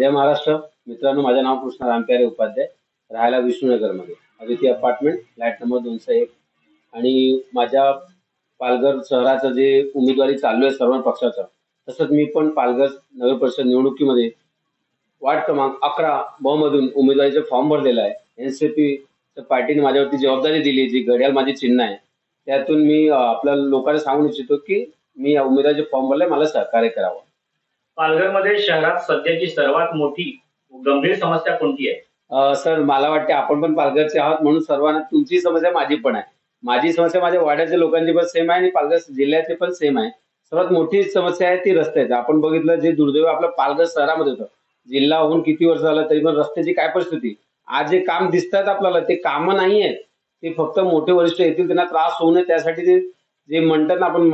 जय महाराष्ट्र. मित्रांनो माझं नाव कृष्णा रामप्यारे उपाध्याय. राहायला विष्णुनगरमध्ये. अदिती अपार्टमेंट फ्लॅट नंबर दोनशे एक. आणि माझ्या पालघर शहराचं जे उमेदवारी चालू आहे सर्व पक्षाचं तसंच मी पण पालघर नगर परिषद निवडणुकीमध्ये वार्ड क्रमांक अकरा ब मधून उमेदवारीचे फॉर्म भरलेला आहे. एन सी पी पार्टीने माझ्यावरती जबाबदारी दिली जी घड्याळ माझी चिन्ह आहे. त्यातून मी आपल्या लोकांना सांगू इच्छितो की मी या उमेदवारीचे फॉर्म भरले मला सहकार्य करावं. पालघरमध्ये शहरात सध्याची सर्वात मोठी गंभीर समस्या कोणती आहे? सर मला वाटते आपण पण पालघरचे आहोत म्हणून सर्वांना तुमची समस्या माझी पण आहे. माझी समस्या माझ्या वाड्याच्या लोकांची पण सेम आहे आणि पालघर जिल्ह्याची पण सेम आहे. सर्वात मोठी समस्या आहे ती रस्त्याची आपण बघितलं जे दुर्दैव आपलं पालघर शहरामध्ये होतं. जिल्हा होऊन किती वर्ष झालं तरी पण रस्त्याची काय परिस्थिती? आज जे काम दिसतात आपल्याला ते कामं नाही आहेत. ते फक्त मोठे वरिष्ठ येतील त्यांना त्रास होऊ नये. त्यासाठी ते जे म्हणतात ना आपण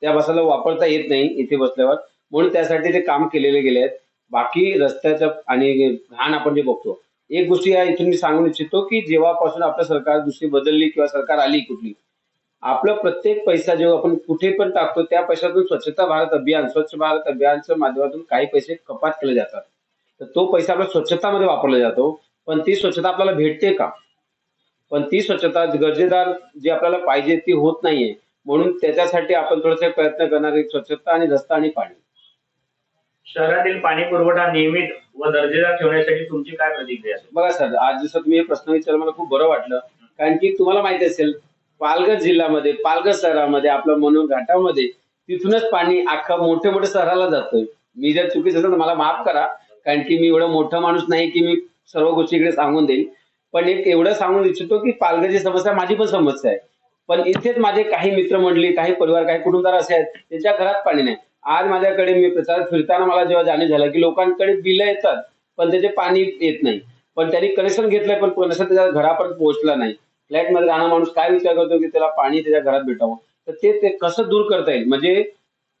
त्या बसाला वापरता येत नाही इथे बसल्यावर. म्हणून त्यासाठी ते काम केलेले गेले आहेत. बाकी रस्त्याचं आणि घाण आपण जे बघतो एक गोष्टी या इथून मी सांगू इच्छितो की जेव्हापासून आपलं सरकार दुसरी बदलली किंवा सरकार आली कुठली आपला प्रत्येक पैसा जेव्हा आपण कुठे पण टाकतो त्या पैशातून स्वच्छता भारत अभियान स्वच्छ भारत अभियानच्या माध्यमातून काही पैसे कपात केले जातात. तर तो पैसा आपल्या स्वच्छतामध्ये वापरला जातो. पण ती स्वच्छता आपल्याला भेटते का? पण ती स्वच्छता गरजेदार जी आपल्याला पाहिजे ती होत नाहीये. म्हणून त्याच्यासाठी आपण थोडेसे प्रयत्न करणार स्वच्छता आणि रस्ता आणि पाणी. शहरातील पाणी पुरवठा नियमित व दर्जेदार ठेवण्यासाठी तुमची काय प्रतिक्रिया? असेल बघा सर आज जसं तुम्ही हे प्रश्न विचारला मला खूप बरं वाटलं. कारण की तुम्हाला माहिती असेल पालघर जिल्ह्यामध्ये पालघर शहरामध्ये आपलं मनोर घाटामध्ये तिथूनच पाणी अख्खा मोठ्या मोठे शहराला जातोय. मी जर चुकीचं असेल तर मला माफ करा कारण की मी एवढा मोठा माणूस नाही की मी सर्व गोष्टी इकडे सांगून देईल पण एक एवढं सांगून इच्छितो की पालघरची समस्या माझी पण समस्या आहे. पण इथेच माझे काही मित्रमंडळी काही परिवार काही कुटुंबदार असे आहेत त्यांच्या घरात पाणी नाही. आज माझ्याकडे मी प्रचार फिरताना मला जेव्हा जाणीव झालं की लोकांकडे बिलं येतात पण त्याचे पाणी येत नाही. पण त्यांनी कनेक्शन घेतलंय पण कनेक्शन त्याच्या घरापर्यंत पोहोचला नाही. फ्लॅटमध्ये मध्ये माणूस काय विचार करतो की त्याला पाणी त्याच्या घरात भेटावं? तर ते ते कसं दूर करता येईल? म्हणजे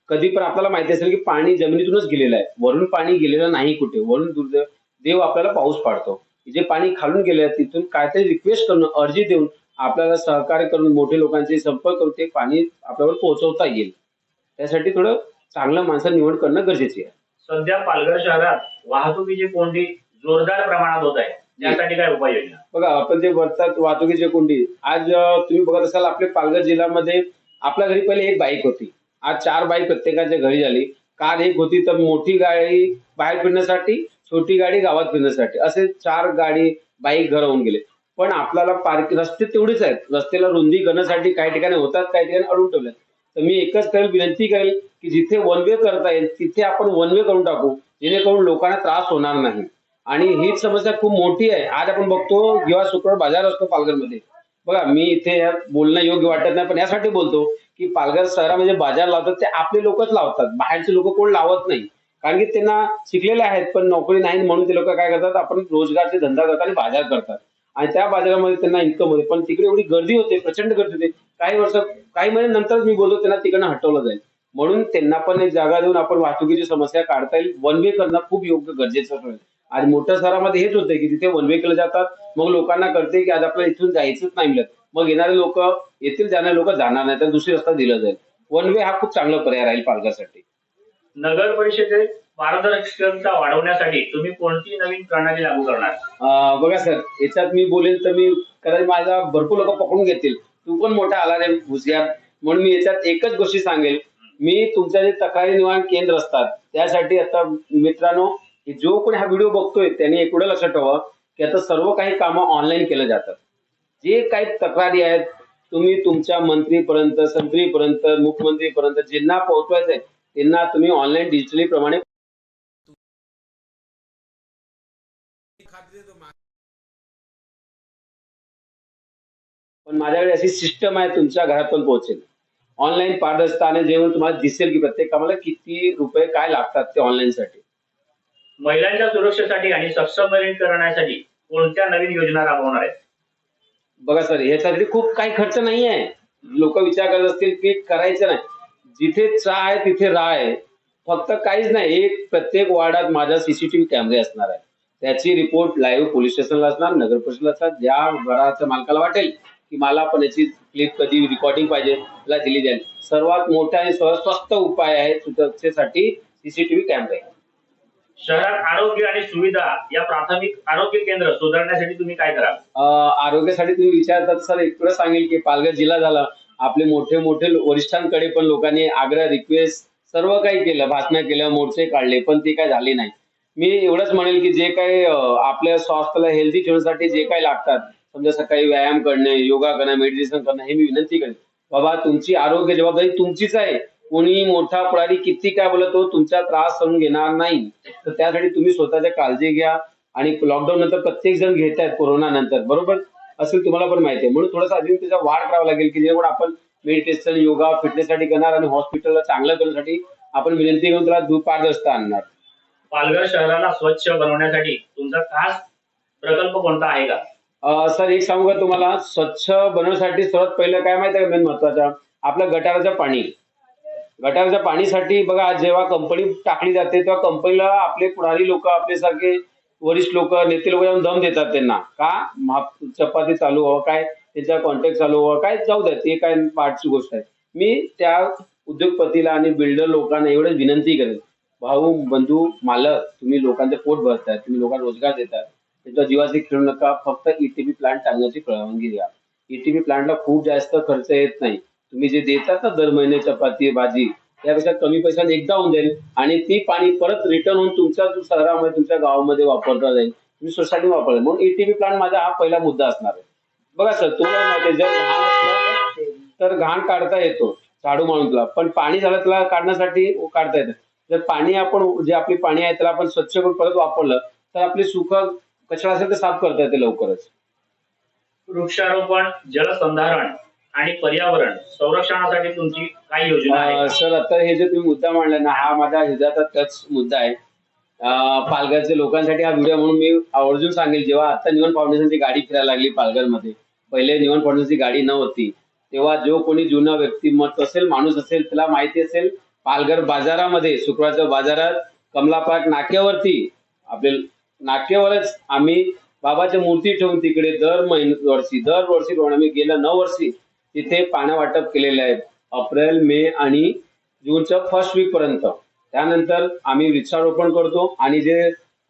कधी पण आपल्याला माहिती असेल की पाणी जमिनीतूनच गेलेलं आहे. वरून पाणी गेलेलं नाही कुठे. वरून दूर देव आपल्याला पाऊस पाडतो. जे पाणी खालून गेले तिथून काहीतरी रिक्वेस्ट करणं अर्जी देऊन आपल्याला सहकार्य करून मोठे लोकांचे संपर्क करून ते पाणी आपल्यावर पोहोचवता येईल. त्यासाठी थोडं चांगलं माणसं निवड करणं गरजेचे आहे. सध्या पालघर शहरात वाहतुकीची कोंडी जोरदार प्रमाणात होत आहे. त्यासाठी काय उपाययोजना? बघा आपण जे वर्तात वाहतुकीची कोंडी आज तुम्ही बघत असाल आपल्या पालघर जिल्ह्यामध्ये आपल्या घरी पहिले एक बाईक होती. आज चार बाईक प्रत्येकाच्या घरी झाली. कार एक होती तर मोठी गाडी बाहेर फिरण्यासाठी छोटी गाडी गावात फिरण्यासाठी. असे चार गाडी बाईक घर होऊन गेले. पण आपल्याला पार्क रस्ते तेवढेच आहेत. रस्त्याला रुंदी करण्यासाठी काही ठिकाणी होतात काही ठिकाणी अडवून ठेवले तर मी एकच करेल विनंती करेल की जिथे वन वे करता येईल तिथे आपण वन वे करून टाकू जेणेकरून लोकांना त्रास होणार नाही. आणि हीच समस्या खूप मोठी आहे. आज आपण बघतो जेव्हा शुक्रवार बाजार असतो पालघरमध्ये. बघा मी इथे बोलणं योग्य वाटत नाही पण यासाठी बोलतो की पालघर शहरामध्ये म्हणजे बाजार लावतात ते आपले लोकच लावतात. बाहेरचे लोक कोण लावत नाही. कारण की त्यांना शिकलेले आहेत पण नोकरी नाही म्हणून ते लोक काय करतात आपण रोजगारचे धंदा करतात आणि बाजार करतात. आणि त्या बाजारामध्ये त्यांना इन्कम होते. पण तिकडे एवढी गर्दी होते प्रचंड गर्दी होते. काही वर्ष काही महिने नंतर मी बोलतो त्यांना तिकडनं हटवलं जाईल. म्हणून त्यांना पण एक जागा देऊन आपण वाहतुकीची समस्या काढता येईल. वन वे करणं खूप योग्य गरजेचं ठरेल. आज मोठ्या शहरामध्ये हेच होते की तिथे वन वे केलं जातात. मग लोकांना कळते की आज आपल्याला इथून जायचंच नाही मिळत. मग येणारे लोक येथील जाणारे लोक जाणार नाही तर दुसरी रस्ता दिला जाईल. वन वे हा खूप चांगला पर्याय राहील पालघरसाठी नगर परिषदेत पारदर्शकता वाढवण्यासाठी तुम्ही कोणती नवीन प्रणाली लागू करणार? बघा सर याच्यात मी बोलेल तर मी कदाचित माझा भरपूर लोक पकडून घेतील. तू पण मोठा आला रे हुशियार म्हणून मी याच्यात एकच गोष्टी सांगेल. मी तुमच्या जे तक्रारी निवारण केंद्र असतात त्यासाठी आता मित्रांनो जो कोणी हा व्हिडिओ बघतोय त्यांनी एवढं लक्षात ठेवा की आता सर्व काही कामं ऑनलाईन केलं जातात. जे काही तक्रारी आहेत तुम्ही तुमच्या मंत्रीपर्यंत संत्रीपर्यंत मुख्यमंत्रीपर्यंत ज्यांना पोहोचवायचं आहे त्यांना तुम्ही ऑनलाईन डिजिटली प्रमाणे पण माझ्याकडे अशी सिस्टम आहे तुमच्या घरात पण पोहोचेल. ऑनलाईन आणि जेव्हा तुम्हाला दिसेल की प्रत्येक कामाला किती रुपये काय लागतात ते ऑनलाईन साठी. महिलांच्या सुरक्षेसाठी आणि सक्षमीकरणासाठी कोणत्या नवीन योजना राबवणार आहेत? बघा सर ह्याच्यासाठी खूप काही खर्च नाही आहे लोक विचार करत असतील की करायचं नाही. जिथे चा आहे तिथे रा आहे. फक्त काहीच नाही एक प्रत्येक वार्डात माझा सीसीटीव्ही कॅमेरे असणार आहे. त्याची रिपोर्ट लाईव्ह पोलीस स्टेशनला असणार नगर परिषदला असणार. ज्या घराच्या मालकाला वाटेल की मला पण याची क्लिप कधी रेकॉर्डिंग पाहिजे त्याला दिली जाईल. सर्वात मोठा आणि सर्वात स्वस्त उपाय आहे सुरक्षेसाठी सीसीटीव्ही कॅमेरे शहरात आरोग्य आणि सुविधा या प्राथमिक आरोग्य केंद्र सुधारण्यासाठी तुम्ही काय कराल? आरोग्यासाठी तुम्ही विचारतात सर एवढं सांगेल की पालघर जिल्हा झाला. आपले मोठे मोठे वरिष्ठांकडे पण लोकांनी आग्रह रिक्वेस्ट सर्व काही केलं भाषणं केलं मोर्चे काढले पण ते काय झाले नाही. मी एवढंच म्हणेल की जे काही आपल्या स्वास्थ्याला हेल्दी ठेवण्यासाठी जे काही लागतात समजा सकाळी व्यायाम करणे योगा करणं मेडिटेशन करणं हे मी विनंती करेन. बाबा तुमची आरोग्य जबाबदारी तुमचीच आहे. कोणी मोठा पुढारी किती काय बोलतो तुमचा त्रास समजून घेणार नाही. तर त्यासाठी तुम्ही स्वतःच्या काळजी घ्या आणि लॉकडाऊन नंतर प्रत्येक जण घेत आहेत कोरोना नंतर बरोबर? असेल तुम्हाला पण माहिती आहे. म्हणून थोडासा अजून त्याचा वाढ करावा लागेल की जेव्हा आपण मेडिटेशन योगा फिटनेससाठी करणार आणि हॉस्पिटलला चांगलं करण्यासाठी आपण विनंती करून त्याला दूर पारदर्शकता आणणार. पालघर शहराला स्वच्छ बनवण्यासाठी तुमचा खास प्रकल्प कोणता आहे का? अं, सर एक सांगू का तुम्हाला? स्वच्छ बनवण्यासाठी सर्वात पहिलं काय माहिती आहे मेन महत्वाचं आपलं गटाराचं पाणी. गटाराच्या पाणीसाठी बघा आज जेव्हा कंपनी टाकली जाते तेव्हा कंपनीला आपले पुढारी लोक आपले सारखे वरिष्ठ लोक नेते लोक जाऊन दम देतात त्यांना. का? माप- चपाती चालू व्हावं काय? त्याचा कॉन्टॅक्ट चालू व्हावं काय? जाऊ द्या ते काय पार्टची गोष्ट आहे. मी त्या उद्योगपतीला आणि बिल्डर लोकांना एवढंच विनंती करेन. भाऊ बंधू मालक तुम्ही लोकांचे पोट भरताय तुम्ही लोकांना रोजगार देतात त्यांच्या जीवाशी खेळू नका फक्त E ईटीपी प्लांट टाकण्याची परवानगी द्या. ईटीपी प्लांटला खूप जास्त खर्च येत नाही. तुम्ही जे देतात ना दर महिने चपाती भाजी त्यापेक्षा कमी पैशात एकदा होऊन जाईल आणि ती पाणी परत रिटर्न होऊन तुमच्या शहरामध्ये तुमच्या गावामध्ये वापरता जाईल. तुम्ही सोसायटी वापरता म्हणून ईटीपी प्लांट माझा हा पहिला मुद्दा असणार आहे. बघा सर तुम्हाला माहिती जर घाण तर घाण काढता येतो. झाडू मारून तुला. पण पाणी झालं त्याला काढण्यासाठी काढता येतं. जर पाणी आपण जे आपली पाणी आहे त्याला आपण स्वच्छ करून परत वापरलं तर आपली सुख कचरा असेल तर साफ करता येते लवकरच. वृक्षारोपण जलसंधारण आणि पर्यावरण संरक्षणासाठी तुमची काय योजना आहे सर आता हे जे तुम्ही मुद्दा मांडला ना हा माझा हृदयाचा टच मुद्दा आहे. पालघरच्या लोकांसाठी हा व्हिडिओ म्हणून मी आवर्जून सांगेल जेव्हा आता निवन फाउंडेशनची गाडी फिरायला लागली पालघरमध्ये पहिले निवन फाउंडेशनची गाडी नव्हती. तेव्हा जो कोणी जुना व्यक्तिमत्व असेल माणूस असेल त्याला माहिती असेल पालघर बाजारामध्ये शुक्रवारच्या बाजारात कमला पार्क नाक्यावरती आपले नाक्यावरच आम्ही बाबाच्या मूर्ती ठेवून तिकडे दर महिन्यात वर्षी दर वर्षी आम्ही गेल्या नऊ वर्षी तिथे पाण्या वाटप केलेले आहे एप्रिल मे आणि जूनच्या फर्स्ट वीक पर्यंत. त्यानंतर आम्ही वृक्षारोपण करतो आणि जे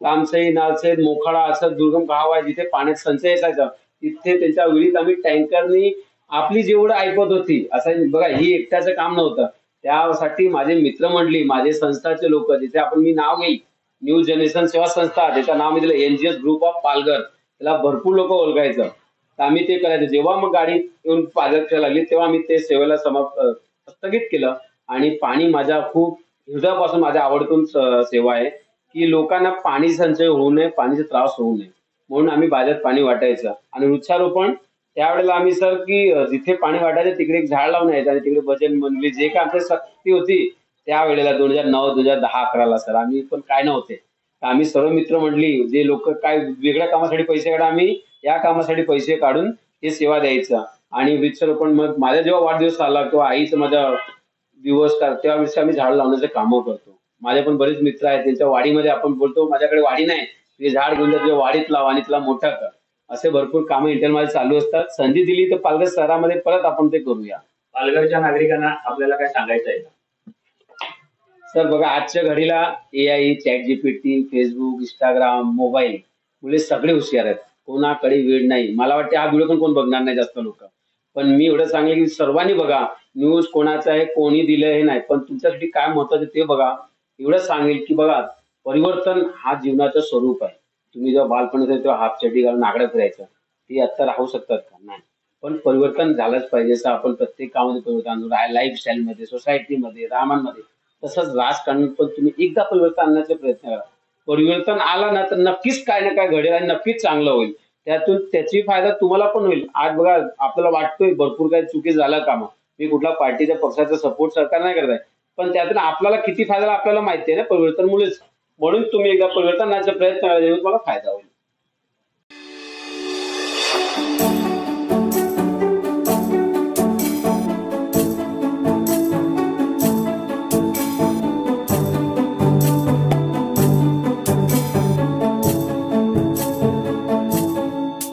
लांबसई नालसई मोखाडा असं दुर्गम गाव आहे जिथे पाण्यात संचय असायचा तिथे त्यांच्या विहिरीत आम्ही टँकरनी आपली जेवढं ऐकत होती असं बघा ही एकट्याचं काम नव्हतं. त्यासाठी माझे मित्रमंडळी माझे संस्थाचे लोक जिथे आपण मी नाव घेईल न्यू जनरेशन सेवा संस्था त्याचं नाव मी दिलं एनजीएस ग्रुप ऑफ पालघर त्याला भरपूर लोक ओळखायचं. तर आम्ही ते करायचं. जेव्हा मग गाडी येऊन पालघरच्या लागली तेव्हा आम्ही ते सेवेला समाप्त स्थगित केलं. आणि पाणी माझ्या खूप हृदयापासून माझ्या आवडतून सेवा आहे की लोकांना पाणी संचय होऊ नये पाणीचा त्रास होऊ नये. म्हणून आम्ही बाजारात पाणी वाटायचं. आणि वृक्षारोपण त्यावेळेला आम्ही सर की जिथे पाणी वाटायचं तिकडे एक झाड लावून यायचं आणि तिकडे भजन मंडळी जे काय आमची शक्ती होती त्यावेळेला दोन हजार नऊ दोन हजार दहा अकराला सर आम्ही पण काय नव्हते. आम्ही सर्व मित्र मित्रमंडळी जे लोक काय वेगळ्या कामासाठी पैसे काढा आम्ही या कामासाठी पैसे काढून हे सेवा द्यायचं. आणि वृक्षारोपण मग माझा जेव्हा वाढदिवस आला किंवा आईचा माझा दिवस का तेव्हा आम्ही झाड लावण्याचे कामं करतो. माझे पण बरेच मित्र आहेत त्यांच्या वाडीमध्ये आपण बोलतो माझ्याकडे वाडी नाही ते झाड घेऊन जा वाडीत लाव आणि तिला मोठं कर. असे भरपूर कामं इंटरमध्ये चालू असतात. संधी दिली तर पालघर शहरामध्ये परत आपण ते करूया. पालघरच्या नागरिकांना आपल्याला काय सांगायचं आहे? सर बघा आजच्या घडीला A I chat GPT Facebook Instagram mobile मुले सगळे हुशार आहेत. कोणाकडे वेळ नाही. मला वाटतं हा व्हिडिओ पण कोण बघणार नाही जास्त लोक. पण मी एवढं सांगेल की सर्वांनी बघा न्यूज कोणाचा आहे कोणी दिलं हे नाही. पण तुमच्यासाठी काय महत्वाचं ते बघा. एवढं सांगेल की बघा परिवर्तन हा जीवनाचं स्वरूप आहे. तुम्ही जेव्हा बालपण असेल तेव्हा हाफ चड्डी घालून आगडं फिरायचं ती आता राहू शकतात का? नाही. पण परिवर्तन झालंच पाहिजे. असं आपण प्रत्येक कामामध्ये परिवर्तन आणून लाईफस्टाईल मध्ये सोसायटीमध्ये रामांमध्ये तसंच राजकारण पण तुम्ही एकदा परिवर्तन आणण्याचा प्रयत्न करा. परिवर्तन आला ना तर नक्कीच काय ना काय घडेल आणि नक्कीच चांगलं होईल. त्यातून त्याची फायदा तुम्हाला पण होईल. आज बघा आपल्याला वाटतोय भरपूर काही चुकी झालं कामा. मी कुठला पार्टीच्या पक्षाचा सपोर्ट सरकार नाही करत आहे. पण त्यातून आपल्याला किती फायदा आपल्याला माहिती आहे ना परिवर्तनमुळेच म्हणून तुम्ही एकदा परिवर्तन प्रयत्न करा तुम्हाला फायदा होईल.